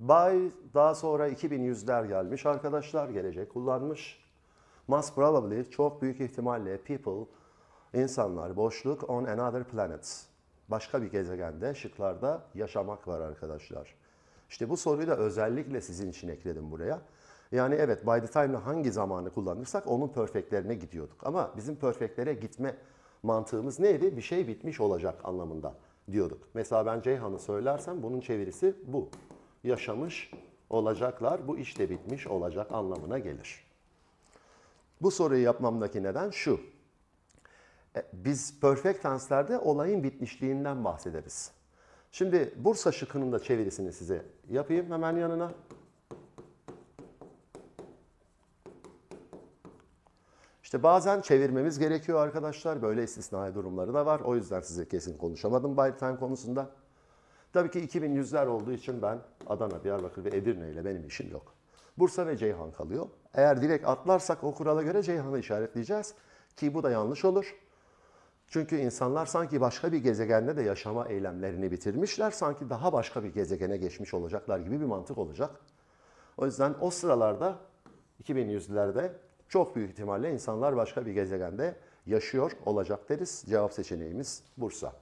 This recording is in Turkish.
By daha sonra 2100'ler gelmiş arkadaşlar. Gelecek kullanmış. Most probably çok büyük ihtimalle people insanlar boşluk on another planet. Başka bir gezegende şıklarda yaşamak var arkadaşlar. İşte bu soruyu da özellikle sizin için ekledim buraya. Yani evet by the time'la hangi zamanı kullanırsak onun perfectlerine gidiyorduk. Ama bizim perfectlere gitme mantığımız neydi? Bir şey bitmiş olacak anlamında diyorduk. Mesela ben Ceyhan'ı söylersem bunun çevirisi bu. Yaşamış olacaklar, bu iş de bitmiş olacak anlamına gelir. Bu soruyu yapmamdaki neden şu. E, Biz perfect tense'lerde olayın bitmişliğinden bahsederiz. Şimdi Bursa şıkkının da çevirisini size yapayım hemen yanına. İşte bazen çevirmemiz gerekiyor arkadaşlar. Böyle istisnai durumları da var. O yüzden size kesin konuşamadım by time konusunda. Tabii ki 2100'ler olduğu için ben Adana, Diyarbakır ve Edirne ile benim işim yok. Bursa ve Ceyhan kalıyor. Eğer direkt atlarsak o kurala göre Ceyhan'ı işaretleyeceğiz. Ki bu da yanlış olur. Çünkü insanlar sanki başka bir gezegende de yaşama eylemlerini bitirmişler. Sanki daha başka bir gezegene geçmiş olacaklar gibi bir mantık olacak. O yüzden o sıralarda 2100'lerde çok büyük ihtimalle insanlar başka bir gezegende yaşıyor olacak deriz. Cevap seçeneğimiz Bursa.